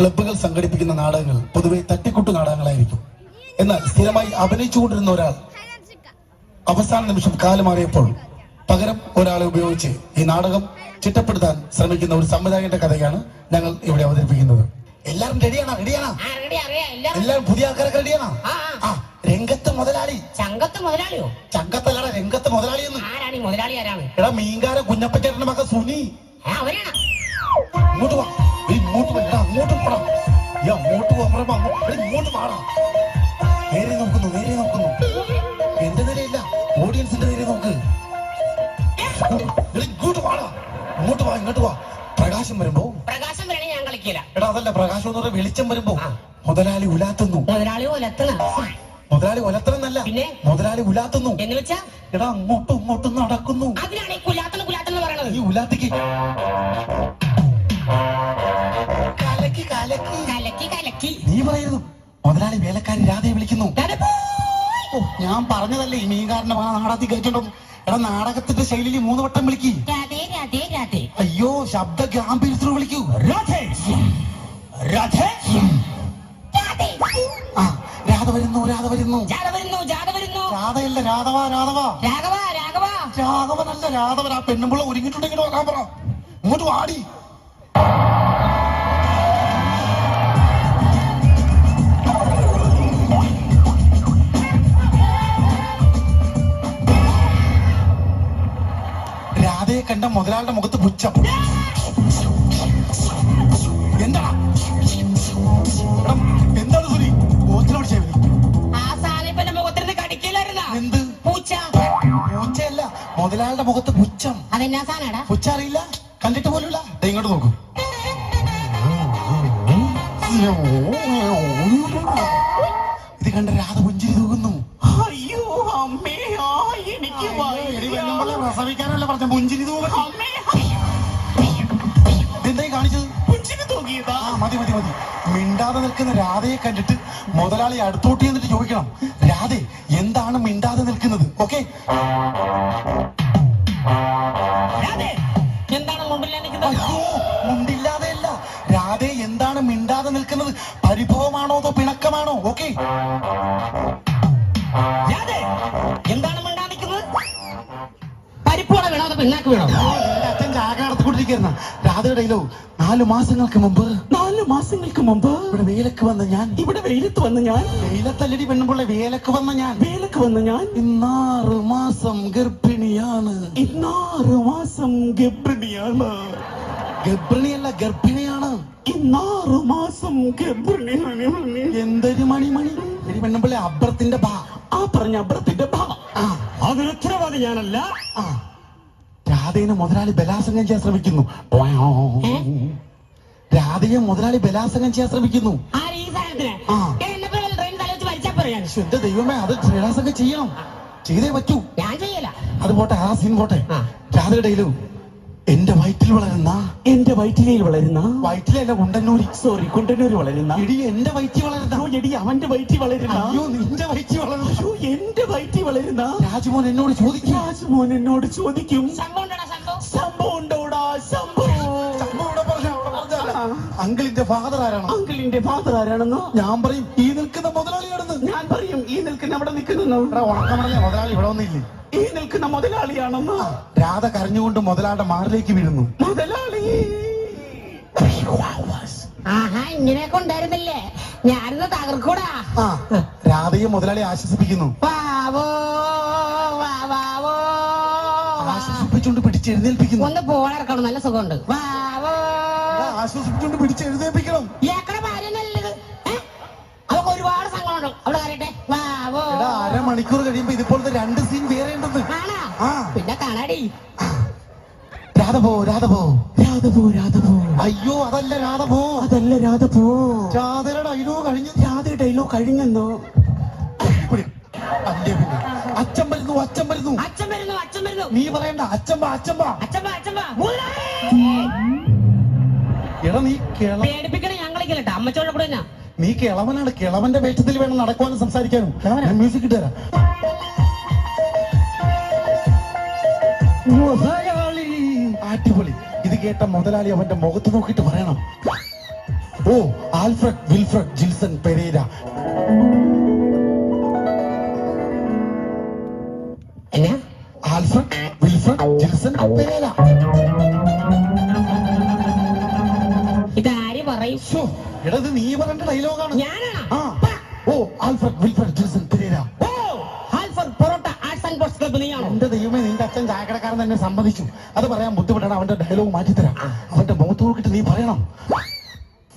ക്ലബ്ബുകൾ സംഘടിപ്പിക്കുന്ന നാടകങ്ങൾ പൊതുവെ തട്ടിക്കൂട്ടു നാടകങ്ങളായിരിക്കും. എന്നാൽ സ്ഥിരമായി അഭിനയിച്ചുകൊണ്ടിരുന്ന ഒരാൾ അവസാന നിമിഷം കാലുമാറിയപ്പോൾ പകരം ഒരാളെ ഉപയോഗിച്ച് ഈ നാടകം ചിട്ടപ്പെടുത്താൻ ശ്രമിക്കുന്ന ഒരു സംവിധായകന്റെ കഥയാണ് ഞങ്ങൾ ഇവിടെ അവതരിപ്പിക്കുന്നത്. എല്ലാവരും റെഡിയാണോ റെഡിയാണോ ആ, ready, അറിയാം, എല്ലാം. എല്ലാവരും പുതിയ ആൾക്കാരൊക്കെ റെഡിയാണോ ആ, രംഗത്ത് മുതലാളി. ചങ്കത്ത് മുതലാളിയോ? ചങ്കത്തല്ലട രംഗത്ത് മുതലാളി എന്ന് ആരാണ് മുതലാളി? ആരാണ്? എടാ മീൻകാര കുഞ്ഞപ്പച്ചേട്ടന്റെ മകൻ സുനി. അവരാണ്? ഇങ്ങോട്ട് വാ. ഇങ്ങോട്ട് വാ എടാ അങ്ങോട്ട് പോടാ ഈ അങ്ങോട്ട് പോകുമ്പോ ഇങ്ങോട്ട് മാറാം നേരെ നോക്കുന്നു നേരെ നോക്കുന്നു. എന്റെ നേരെയല്ല ഓഡിയൻസിന്റെ നേരെ നോക്ക്. ഇങ്ങോട്ട് വാടാ. ഇങ്ങോട്ട് വാ ഇങ്ങോട്ട് വാ. പ്രകാശം വരുമ്പോ. പ്രകാശം വരണേ ഞാൻ കളിക്കില്ല. എടാ അതല്ല പ്രകാശം എന്ന് പറഞ്ഞ വെളിച്ചം വരുമ്പോ. മുതലാളി ഉലാത്തുന്നു. മുതലാളി ഒലത്തണ മുതലാളി എന്നല്ല പിന്നെ? മുതലാളി ഉലാത്തുന്നു. എന്ന് വെച്ചാ? എടാ അങ്ങോട്ടും ഇങ്ങോട്ടും നടക്കുന്നു. അതിനാണ് ഈ കുലാത്തണ കുലാത്തണ പറയുന്നത് ഈ ഉലാത്തിക്ക് പറയുന്നു. മുതലാളി വേലക്കാരി രാധയെ വിളിക്കുന്നു. ഞാൻ പറഞ്ഞതല്ലേ ഈ മീൻകാരന്റെ മകൻ നാടകത്തിൽ കയറ്റുണ്ടോ എടാ നാടകത്തിന്റെ ശൈലിയിൽ മൂന്ന് വട്ടം വിളിക്കി. അയ്യോ ശബ്ദ ഗാംഭീര്യത്തിൽ വിളിക്കൂ. രാധേ. രാധേ. രാധേ. ആ രാധ വരുന്നു രാധ വരുന്നു. ജാഥ വരുന്നു ജാഥ വരുന്നു. രാധയല്ല രാധവ രാധവ. രാഘവ രാഘവ. രാഘവനല്ല രാധവൻ. ആ പെണ്ണുമ്പോൾ ഒരുങ്ങിട്ടുണ്ടെങ്കിൽ നോക്കാൻ പറ. ഇങ്ങോട്ട് വാടി. മുതലാളുടെ മുഖത്ത് പുച്ഛം. എന്താ? എന്താണ് സുനി? പൂച്ച. പൂച്ചയല്ല മുതലാളുടെ മുഖത്ത് പുച്ഛം. അതെന്നാ സാധനടാ? പുച്ഛ അറിയില്ല കണ്ടിട്ട് പോലുമില്ല? ഇങ്ങോട്ട് നോക്കൂ. ഇത് കണ്ട പ്രസവിക്കാനല്ല പറഞ്ഞ പുഞ്ചിരി തൂക്കി എന്തായി കാണിച്ചത്? പുഞ്ചിരി തൂക്കിയതാ ആ മതി മതി മതി. മിണ്ടാതെ നിൽക്കുന്ന രാധയെ കണ്ടിട്ട് മുതലാളി അടുത്തോട്ട് എന്നിട്ട് ചോദിക്കണം. രാധെ എന്താണ് മിണ്ടാതെ നിൽക്കുന്നത്? ഓക്കെ? നിൽക്കുന്നത് അയ്യോ രാധെ എന്താണ് മിണ്ടാതെ നിൽക്കുന്നത്? പരിഭവമാണോ ചാക രാധയുടെ രാധയുടെയിലോ നാലു മാസങ്ങൾക്ക് മുമ്പ്. നാല് മാസങ്ങൾക്ക് മുമ്പ്. ഇവിടെ വേലക്ക് വന്ന ഞാൻ. ഇവിടെ വെയിലത്ത് വന്ന ഞാൻ. വെയിലത്തല്ലടി പെണ്ണുമ്പോൾ വേലക്ക് വന്ന ഞാൻ. വേലക്ക് വന്ന ഞാൻ. ഇന്നാറ് മാസം ഗർഭിണിയാണ്. ഇന്നാറ് മാസം ഗർഭിണിയാണ്. ഗർഭിണിയല്ല ഗർഭിണിയാണ്. ഇന്നാറ് മാസം ഗർഭിണിയാണ്. എന്തൊരു മണിമണി എടി പെണ്ണുമ്പിള്ളെ അബ്രത്തിന്റെ ബാ. ആ പറഞ്ഞ അബ്രത്തിന്റെ ഭാ ആ. അതിന് ഉത്തരവാദി ഞാനല്ല. ആ. രാധേനെ മുതലാളി ബലാസംഗം ചെയ്യാൻ ശ്രമിക്കുന്നു. രാധയെ മുതലാളി ബലാസംഗം ചെയ്യാൻ ശ്രമിക്കുന്നു. ആ. എന്റെ ദൈവമേ അത് ബലാസംഗം ചെയ്യണം. ചെയ്തേ പറ്റൂ. ഞാൻ ചെയ്യല. അത് പോട്ടെ ആ സീൻ പോട്ടെ. രാധയുടെ രാധയുടെയിലും എന്റെ വയറ്റിൽ വളരുന്ന. എന്റെ വയറ്റിലയിൽ വളരുന്ന. വയറ്റിലല്ല കുണ്ടന്നൂരി. സോറി കുണ്ടന്നൂരി വളരുന്ന. ഇടി എന്റെ വയറ്റിൽ വളരുന്ന. എടി അവന്റെ വയറ്റിൽ വളരുന്ന. അയ്യോ നിന്റെ വയറ്റിൽ വളരുന്ന. വളരുന്ന രാജ്മോൻ എന്നോട് ചോദിക്കും. രാജ്മോൻ എന്നോട് ചോദിക്കും. സംഭവം ഉണ്ടോടാ. അങ്കിളിന്റെ ഫാദർ ആരാണ്? അങ്കിളിന്റെ ഫാദർ ആരാണെന്നോ? ഞാൻ പറയും ഈ നിൽക്കുന്ന മുതലാളിയാണെന്ന്. ഞാൻ പറയും ഈ നിൽക്കുന്ന അവിടെ നിൽക്കുന്നു എടാ, ഉണക്കമടലെ മുതലാളി ഇവിടെ ഒന്നില്ലേ ഈ നിൽക്കുന്ന മുതലാളിയാണെന്ന്? രാധ കരഞ്ഞുകൊണ്ട് മുതലാളുടെ മാറിലേക്ക് വീഴുന്നു. മുതലാളി! ആഹാ ഇങ്ങനെയൊക്കെ ഉണ്ടായിരുന്നില്ലേ? ഞാനിന്ന് തകർക്കൂടാ. ആ രാധയെ മുതലാളി ആശ്വസിപ്പിക്കുന്നു. വാവോ വാവോ ആശ്വസിപ്പിച്ചുകൊണ്ട് പിടിച്ചെഴുന്നേൽപ്പിക്കുന്നു. ഒന്ന് പോളിറക്കണം നല്ല സുഖമുണ്ട്. വാവോ. ആശ്വസിപ്പിച്ചുകൊണ്ട് പിടിച്ചെഴുന്നേൽപ്പിക്കണം. ഏക്കടെ ഭാര്യ നല്ലത് ഏ? അവക്ക് ഒരുപാട് സങ്കടമുണ്ട് അവിടെ കയറട്ടെ വാവോ. എടാ അരമണിക്കൂർ കഴിയുമ്പോ ഇതുപോലത്തെ രണ്ട് സീൻ വേറെ ഉണ്ടെന്ന്. ആണാ? ആ. പിന്നെ കാണാടി. രാധ പോ രാധ പോ രാധപോ രാധപോ അയ്യോ അതല്ല രാധ പോ അതല്ല രാധപോ. രാധയുടെ ഡയലോഗ് കഴിഞ്ഞു. രാധ ഡയലോ കഴിഞ്ഞെന്നോ. അച്ഛൻ വരുന്നു അച്ഛൻ വരുന്നു. അച്ഛൻ വരുന്നു അച്ഛൻ വരുന്നു. നീ പറയണ്ട അച്ഛമ്പ അച്ഛമ്പ അച്ഛമ്പ അച്ഛമ്പ എടാ നീ കേള പേടിപ്പിക്കണേ ഞങ്ങളെ കേട്ടോ. അമ്മച്ചോടെ കൂടെ തന്നെ. നീ കിളവനാണ്. കിളവന്റെ വേഷത്തിൽ വേണം നടക്കുവാനും സംസാരിക്കാനും. ഞാൻ മ്യൂസിക് ഇട്ടുതരാം അടിപൊളി. കേട്ട മുതലാളി അവന്റെ മുഖത്ത് നോക്കിയിട്ട് പറയണം. ഓ Alfred Wilfred Jilson Pereira. Alfred Wilfred Jilson Pereira. ഇതാര് പറയും? ഇടത് എടാ ഇത് നീ പറഞ്ഞ ഡയലോഗാണ് ആൻഡ് സ്പോർട്സ് ക്ലബ് നീയാണോ എന്റെ ദൈവമേ നിന്റെ അച്ഛൻ ചായക്കടക്കാരൻ തന്നെ സമ്മതിച്ചു അത് പറയാൻ ബുദ്ധിമുട്ടാണ്. അവന്റെ ഡയലോഗ് മാറ്റിത്തരാം അവന്റെ മുഖത്ത് നോക്കിട്ട് നീ പറയണം.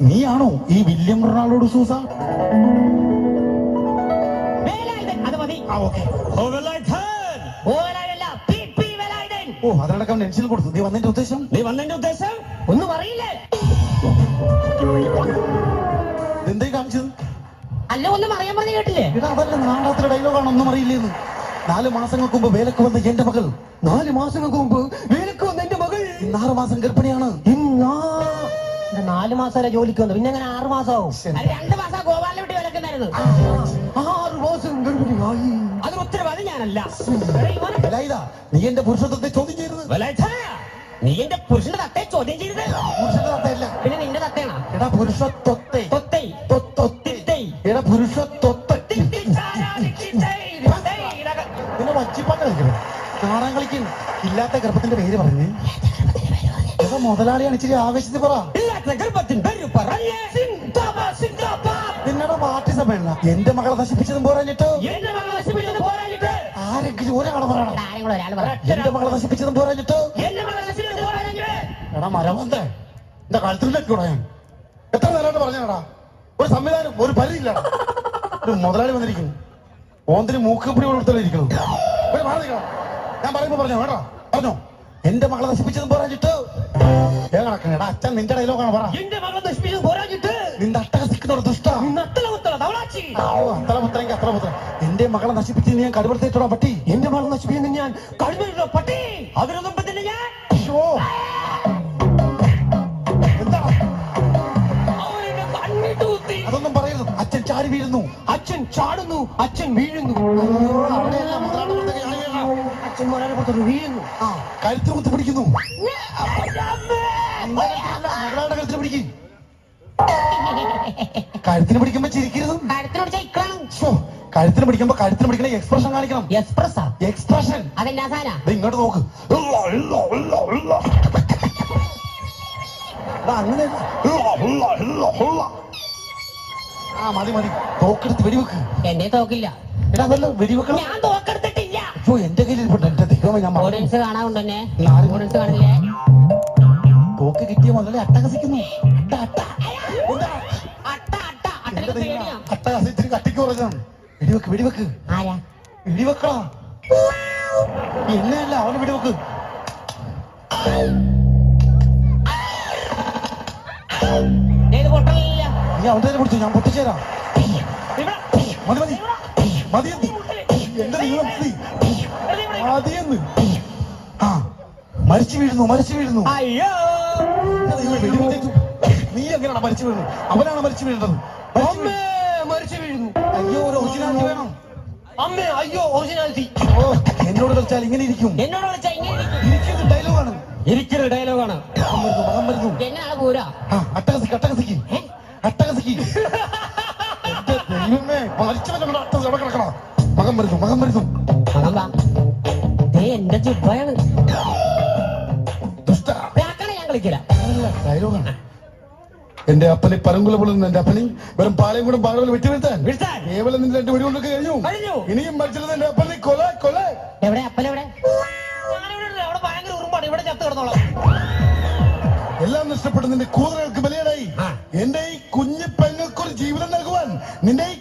നീയാണോ ഈ വില്യം റൊണാൾഡോ സൂസ? വേലായുധൻ അത് മതി. ആ ഓക്കെ. ഓ അതടക്കം അതിനടക്കം നെൻസിൽ കൊടുത്തു. നീ വന്നതിന്റെ ഉദ്ദേശം? നീ വന്നതിന്റെ ഉദ്ദേശം? ഒന്നും പറയില്ലേ? എന്തേ കാണിച്ചത്? അല്ല ഒന്നും അറിയാൻ പറഞ്ഞു കേട്ടില്ലേ? അതല്ല നാണ്ടാത്ര ഡയലോഗാണ് ഒന്നും അറിയില്ലേന്ന്. നാല് മാസങ്ങൾക്ക് മുമ്പ് വേലക്ക് വന്ന എന്റെ മകൾ. നാല് മാസങ്ങൾക്ക് മുമ്പ് വേലക്ക് വന്ന എന്റെ മകൾ. ആറ് മാസം ഗർഭിണിയാണ്. ഇന്നാ നാല് മാസം ജോലിക്ക് വന്നു. പിന്നെ അങ്ങനെ ആറ് മാസമാവും? രണ്ട് മാസം ഗോപാലിനെ വിട്ട് വിലക്കുന്നായിരുന്നു. ആറ് മാസം ഗർഭിണിയായി. അതിന് ഉത്തരവാദി ഞാനല്ല. നീ എന്റെ പുരുഷത്വത്തെ ചോദ്യം ചെയ്യരുത്. നീ എന്റെ പുരുഷന്റെ തത്തെ ചോദ്യം ചെയ്തത് പുരുഷന്റെ തത്തയല്ല. പിന്നെ നിന്റെ തത്തയാണ്? എടാ പുരുഷത്വത്തെ. ഇല്ലാത്ത ഗർഭത്തിന്റെ പേര് പറഞ്ഞ്. എടാ മുതലാളിയാണ് ഇച്ചിരി ആവേശത്തിൽ പറ. നിന്നോട് പാർട്ടി സമ്മേളന എന്റെ മകളെ നശിപ്പിച്ചതും പോരാഞ്ഞിട്ട്. ആരെങ്കിലും ഒരാളെ പറയണം. എന്റെ മകളെ നശിപ്പിച്ചതും പോരാഞ്ഞിട്ട്. എടാ മരമന്തേ എന്റെ കഴുത്തിലേക്ക് ഞാൻ എത്ര നേരമായിട്ട് പറഞ്ഞാടാ? ഒരു സംവിധാനം ഒരു പരിധിയില്ല. ഒരു മുതലാളി വന്നിരിക്കുന്നു. ഓന്തിന് മൂക്കപ്പിടി കൊടുത്തല്ലിരിക്കുന്നു ഞാൻ പറയുമ്പോ പറഞ്ഞോ കേട്ടോ പറഞ്ഞോ? എന്റെ മകളെ നശിപ്പിച്ചത് പോരാഞ്ഞിട്ട് അച്ഛൻ നിന്റെ ഡയലോഗാണ് പറ. എന്റെ മകൾ നശിപ്പിച്ചത് പോരാഞ്ഞിട്ട്. നിന്റെ ദുഷ്ട. അത്ര അത്ര പുത്രൻ എന്റെ മകളെ നശിപ്പിച്ച് ഞാൻ കടുപ്പെടുത്തിട്ടോ പട്ടി. എന്റെ മകൾ നശിപ്പിക്കുന്ന ഞാൻ പട്ടി. ഞാൻ. അതൊന്നും പറയരുത്. അച്ഛൻ ചാടി വീഴുന്നു. അച്ഛൻ ചാടുന്നു അച്ഛൻ വീഴുന്നു. അവിടെയെല്ലാം പുറത്തേക്ക് ചാടി റുഹിയുന്നു കഴുത്ത് കുത്തി പിടിക്കുന്നു. പിടിക്കും. കഴുത്തിന് പിടിക്കുമ്പോ ചിരിക്കരുത്. കഴുത്തിന് പിടിക്കുമ്പോ കഴുത്തിന് പിടിക്കണ എക്സ്പ്രഷൻ കാണിക്കണം. എക്സ്പ്രസ് എക്സ്പ്രഷൻ അതെന്നാ സാധന? ഇങ്ങോട്ട് നോക്ക്. അങ്ങനെ. ആ മതി മതി. തോക്കെടുത്ത് വെടിവെക്ക്. എന്നെ തോക്കില്ല. എടാ അതല്ല വെടിവെക്കണം. ഞാൻ തോക്കെടുത്തിട്ടില്ല. അയ്യോ എന്റെ കയ്യിൽ ഇരിപ്പുണ്ട്. എന്റെ ദൈവമേ ഞാൻ മറന്നു. ഓഡിയൻസ് കാണാറുണ്ട് എന്നെ നാല് ഓഡിയൻസ് കാണില്ലേ തോക്ക് കിട്ടിയ മുതലേ അട്ടഹസിക്കുന്നു അട്ട, അട്ട. എന്താ? അട്ട അട്ട. എന്റെ അട്ടയ്ക്ക് ദൈവമേ, പേടിയാ. അട്ടഹസിച്ചിട്ട് കട്ടിക്ക് കുറച്ചാണ് വെടിവെക്ക് വെടിവെക്ക്. ആരാ? വെടിവെക്കടാ എന്നെയല്ല അവന് വെടിവെക്ക്. ഏത് പൊട്ടലില്ല. നീ അവന്റെ കയ്യിൽ പിടിച്ചു? ഞാൻ പൊട്ടിച്ചേരാം. ഇവിടെ മതി മതി. മതിയെന്ന് എന്റെ മതിയെന്ന് ആ മരിച്ചു വീഴുന്നു മരിച്ചു വീഴുന്നു. അയ്യോ. നീ എങ്ങനെയാണ് മരിച്ചു വീഴുന്നു അവനാണ് മരിച്ചു വീഴുന്നത്. മരിച്ചു വീഴുന്നു. അയ്യോ ഒരു ഒറിജിനാലിറ്റി വേണം. അമ്മേ അയ്യോ ഒറിജിനാലിറ്റി ഓ എന്നോട് കളിച്ചാൽ ഇങ്ങനെ ഇരിക്കും. എന്നോട് വിളിച്ചാ ഇങ്ങനെ ഇരിക്കും. ഇരിക്കുന്നത് ഡയലോഗാണ് ഡയലോഗാണ് മകം വരുന്നു മകം വരുന്നു. എന്നാണ് പൂരാ. ആ അട്ടകസിക്ക് അട്ടകസിക്ക്. അട്ടകസിക്ക്. എന്റെ ദൈവമേ മരിച്ചവന്റെ വരുന്നു മകം വരുന്നു എന്റെ ചുപ്പയാണ് ഞാൻ കളിക്കില്ല. ഡയലോഗാണ് എന്റെ അപ്പനെ പരങ്കുല പൊളുന്ന എന്റെ അപ്പനെ വെറും പാളയും കൂടെ പാടുകൾ വിട്ടു വീഴ്ത്താൻ. കേവലം നിന്റെ രണ്ട് വെടികൊണ്ടൊക്കെ കഴിഞ്ഞു. ഇനിയും മരിച്ചത് എന്റെ അപ്പനെ കൊല കൊല. എവിടെ അപ്പനെവിടെ? എല്ലാം നഷ്ടപ്പെട്ടു. നിന്റെ കൂതലുകൾക്ക് ബലിയാടായി. എന്റെ ഈ കുഞ്ഞു പെങ്ങൾക്കൊരു ജീവിതം നൽകുവാൻ നിന്റെ ഈ